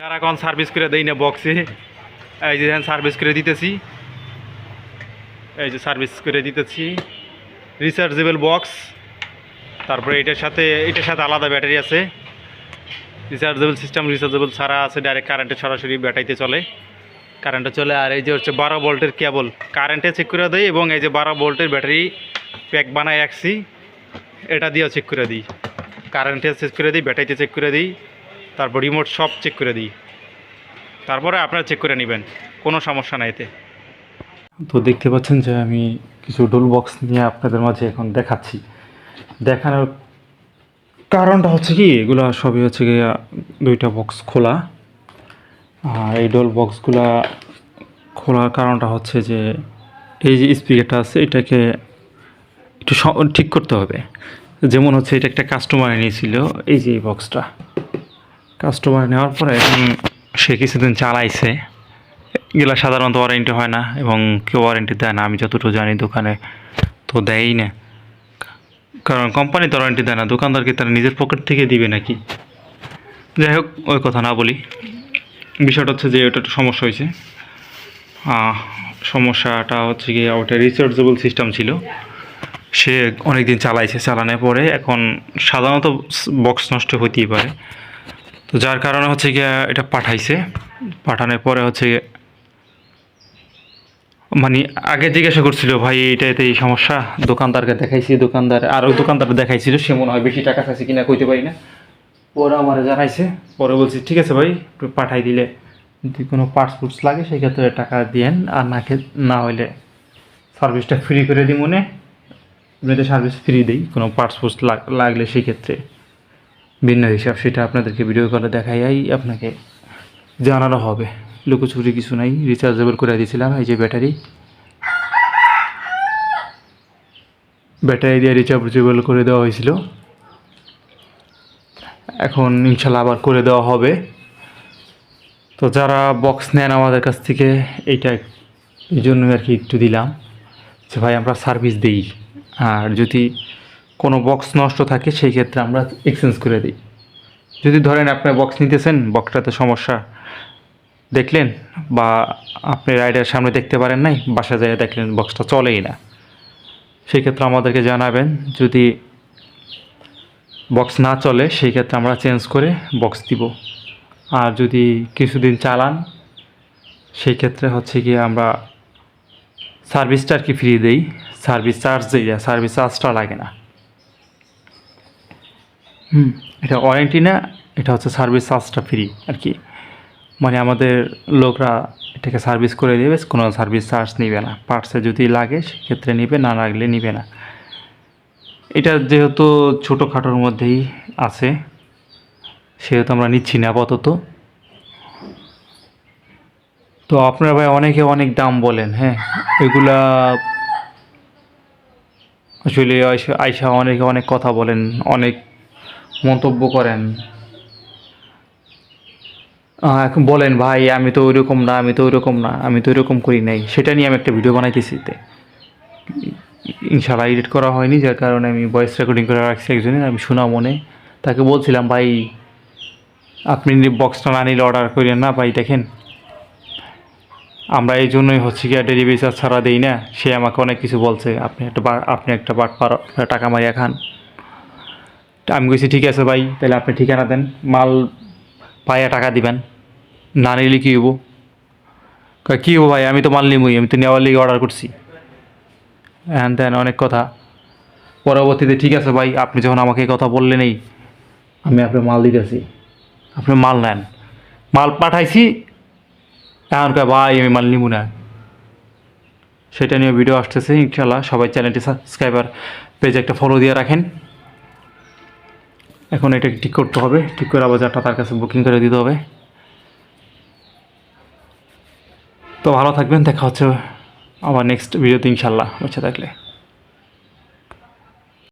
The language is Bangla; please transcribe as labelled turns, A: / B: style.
A: সারাক্ষণ সার্ভিস করে দেই না বক্সে এই যে সার্ভিস করে দিতেছি। এই যে সার্ভিস করে দিতেছি। রিচার্জেবল বক্স তারপরে এটার সাথে এটার সাথে আলাদা ব্যাটারি আছে। রিচার্জেবল সিস্টেম রিচার্জেবল ছাড়া আছে ডাইরেক্ট কারেন্টে সরাসরি ব্যাটারিতে চলে। কারেন্টে চলে, আর এই যে হচ্ছে বারো ভোল্টের কেবল কারেন্টে চেক করে দেয় এবং এই যে বারো ভোল্টের ব্যাটারি প্যাক বানায় রাখছি। এটা দিয়েও চেক করে দিই। কারেন্টে চেক করে দিই, ব্যাটারিতে চেক করে দিই। তারপর রিমোট সব চেক করে দিই। তারপরে আপনারা চেক করে নেবেন, কোনো সমস্যা নাই এতে। তো দেখতে পাচ্ছেন যে আমি কিছু ডোল বক্স নিয়ে আপনাদের মাঝে এখন দেখাচ্ছি। দেখানোর কারণটা হচ্ছে কি, এগুলো সবই হচ্ছে কি দুইটা বক্স খোলা। আর এই ডোল বক্সগুলা খোলার কারণটা হচ্ছে যে, এই যে স্পিকারটা আছে, এটাকে একটু ঠিক করতে হবে। যেমন হচ্ছে এটা একটা কাস্টমার নিয়েছিল এই যে এই বক্সটা কাস্টমার নেওয়ার পরে এখন সে কিছুদিন চালাইছে। এগুলো সাধারণত ওয়ারেন্টি হয় না এবং কেউ ওয়ারেন্টি দেয় না, আমি যতটুকু জানি দোকানে তো দেয়ই না। কারণ কোম্পানি তো ওয়ারেন্টি দেয় না দোকানদারকে তারা নিজের পকেট থেকে দিবে নাকি? যাই হোক, ওই কথা না বলি। বিষয়টা হচ্ছে যে ওটা একটু সমস্যা হয়েছে। সমস্যাটা হচ্ছে গিয়ে ওটা রিচার্জেবল সিস্টেম ছিল। সে অনেক দিন চালাইছে, চালানোর পরে এখন সাধারণত বক্স নষ্ট হতেই পারে। তো যার কারণে হচ্ছে গিয়ে এটা পাঠাইছে। পাঠানোর পরে হচ্ছে মানে আগে জিজ্ঞাসা করছিল, ভাই এইটাতে এই সমস্যা? দোকানদারকে দেখাইছি, দোকানদার আরও দোকানদার দেখাইছিল, সে মনে হয় বেশি টাকা চাইছে কিনা কইতে পারি না। পরে আমার জানাইছে, পরে বলছি, ঠিক আছে ভাই, একটু পাঠাই দিলে যদি কোনো পার্টস ফুটস লাগে, সেক্ষেত্রে টাকা দিয়েন, আর না না হইলে সার্ভিসটা ফ্রি করে দিই মনে এমনিতে সার্ভিস ফ্রি দিই, কোনো পার্টস ফুটস লাগলে সেক্ষেত্রে। ভিন্ন হিসাব, সেটা আপনাদেরকে ভিডিও কলে দেখাই আপনাকে জানানো হবে। লুকোচুরি কিছু নাই রিচার্জেবল করে দিয়েছিলাম, এই যে ব্যাটারি। ব্যাটারি দিয়ে রিচার্জেবল করে দেওয়া হয়েছিল। এখন ইনশাল্লাহ আবার করে দেওয়া হবে। তো যারা বক্স নেন আমাদের কাছ থেকে, এইটা এই জন্যই আর কি একটু দিলাম যে ভাই আমরা সার্ভিস দিই। আর যদি কোনো বক্স নষ্ট থাকে, সেই ক্ষেত্রে আমরা এক্সচেঞ্জ করে দিই। যদি ধরেন আপনি বক্স নিতেছেন বক্সটাতে সমস্যা দেখলেন বা আপনি রাইডার সামনে দেখতে পারেন নাই বাসা যায় দেখলেন বক্সটা চলেই না। সেই ক্ষেত্রে আমাদেরকে জানাবেন, যদি বক্স না চলে, সেই ক্ষেত্রে আমরা চেঞ্জ করে বক্স দিব। আর যদি কিছুদিন চালান, সেই ক্ষেত্রে হচ্ছে কি আমরা সার্ভিসটা আর কি ফ্রি দেই। সার্ভিস চার্জ দিই সার্ভিস চার্জটা লাগে না। হুম, এটা ওয়ারেন্টি না, এটা হচ্ছে সার্ভিস চার্জটা ফ্রি আর কি। মানে আমাদের লোকরা এটাকে সার্ভিস করে দেবে কোনো সার্ভিস চার্জ নিবে না। পার্টসে যদি লাগে, সেক্ষেত্রে নিবে, না লাগলে নিবে না। এটা যেহেতু ছোটোখাটোর মধ্যেই আছে, সেহেতু আমরা নিচ্ছি না আপাতত। তো আপনারা ভাই অনেকে অনেক দাম বলেন হ্যাঁ? এগুলা আসলে আয়সা অনেকে অনেক কথা বলেন, অনেক মন্তব্য করেন। এখন বলেন, ভাই, আমি তো ওইরকম না, আমি তো ওইরকম না, আমি তো ওইরকম করি নাই। সেটা নিয়ে আমি একটা ভিডিও বানাইতেছি ইনশাল্লাহ এডিট করা হয়নি, যার কারণে আমি ভয়েস রেকর্ডিং করে রাখছি একজনের, আমি শোনা মনে। তাকে বলছিলাম, ভাই, আপনি বক্সটা না নিলে অর্ডার করেন না, ভাই, দেখেন। আমরা এই জন্যই হচ্ছে কি ডেলিভারি চার্জ ছাড়া দিই না, সে আমাকে অনেক কিছু বলছে। আপনি একটা আপনি একটা বাট টাকা মারিয়া খান। আমি কইছি, ঠিক আছে ভাই, তাহলে আপনি ঠিকানা দেন, মাল পাইয়া টাকা দিবেন, না নিলে কী হব কী হব ভাই, আমি তো মাল নিবই আমি তো নেওয়ার লিগে অর্ডার করছি। হ্যান ত্যান অনেক কথা। পরবর্তীতে, ঠিক আছে ভাই, আপনি যখন আমাকে এই কথা বললেন এই আমি আপনার মাল দিতেছি, আপনি মাল নেন। মাল পাঠাইছি, এখন কয়, ভাই, আমি মাল নিব না। সেটা নিয়ে ভিডিও আসতেছে ইনশাল্লাহ সবাই চ্যানেলটি সাবস্ক্রাইবার পেজে একটা ফলো দিয়ে রাখেন। এখন এটা ঠিক করতে হবে, ঠিক করে আবার যারটা তার কাছে বুকিং করে দিতে হবে। তো ভালো থাকবেন, দেখা হচ্ছে আবার নেক্সট ভিডিওতে ইনশাল্লাহ হচ্ছে থাকলে।